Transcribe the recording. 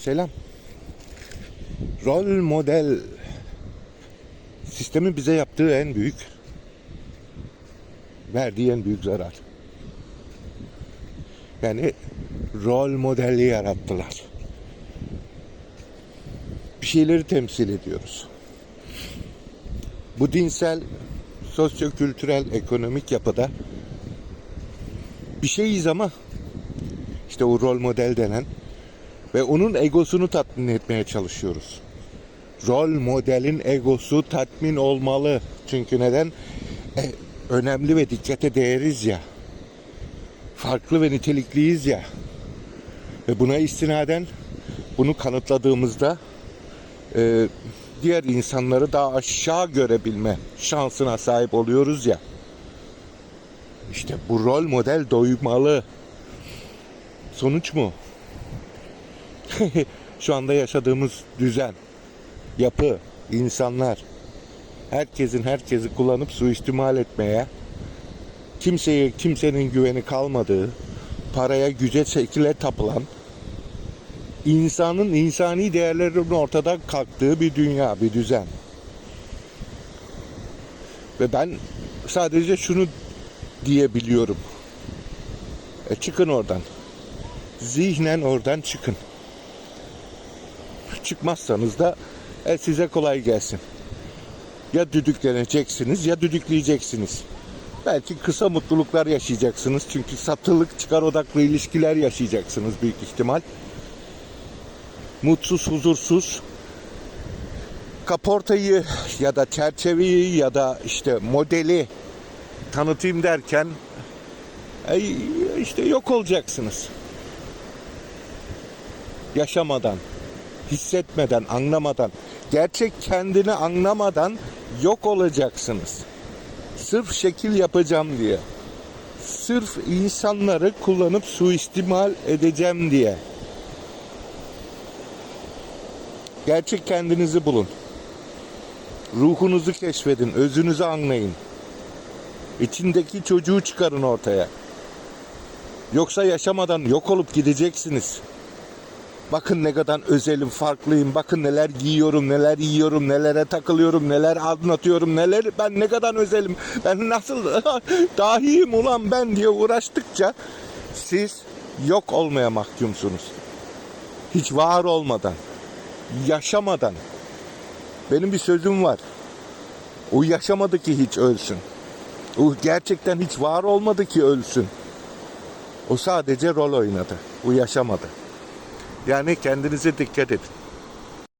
Selam. Rol model sistemin bize yaptığı en büyük verdiği en büyük zarar. Yani rol modeli yarattılar. Bir şeyleri temsil ediyoruz. Bu dinsel, sosyokültürel, ekonomik yapıda bir şeyiz ama işte o rol model denen ve onun egosunu tatmin etmeye çalışıyoruz. Rol modelin egosu tatmin olmalı. Çünkü neden? E, önemli ve dikkate değeriz ya. Farklı ve nitelikliyiz ya. Ve buna istinaden bunu kanıtladığımızda e, diğer insanları daha aşağı görebilme şansına sahip oluyoruz ya. İşte bu rol model doymalı. Sonuç mu? Şu anda yaşadığımız düzen, yapı, insanlar herkesin herkesi kullanıp suistimal etmeye, kimseye kimsenin güveni kalmadığı, paraya, güce, şekile tapılan, insanın insani değerlerinin ortada kalktığı bir dünya, bir düzen. Ve ben sadece şunu diyebiliyorum. E çıkın oradan. Zihnen oradan çıkın. Çıkmazsanız da e, size kolay gelsin. Ya düdükleneceksiniz ya düdükleyeceksiniz. Belki kısa mutluluklar yaşayacaksınız. Çünkü satılık çıkar odaklı ilişkiler yaşayacaksınız büyük ihtimal. Mutsuz, huzursuz. Kaportayı ya da çerçeveyi ya da işte modeli tanıtayım derken e, işte yok olacaksınız. Yaşamadan, hissetmeden, anlamadan, gerçek kendini anlamadan yok olacaksınız. Sırf şekil yapacağım diye. Sırf insanları kullanıp suistimal edeceğim diye. Gerçek kendinizi bulun. Ruhunuzu keşfedin, özünüzü anlayın. İçindeki çocuğu çıkarın ortaya. Yoksa yaşamadan yok olup gideceksiniz. Bakın ne kadar özelim, farklıyım. Bakın neler giyiyorum, neler yiyorum, nelere takılıyorum, neler anlatıyorum, neler ben ne kadar özelim. Ben nasıl dahiyim ulan ben diye uğraştıkça siz yok olmaya mahkumsunuz. Hiç var olmadan, yaşamadan. Benim bir sözüm var. O yaşamadı ki hiç ölsün. O gerçekten hiç var olmadı ki ölsün. O sadece rol oynadı. O yaşamadı. Yani kendinize dikkat edin.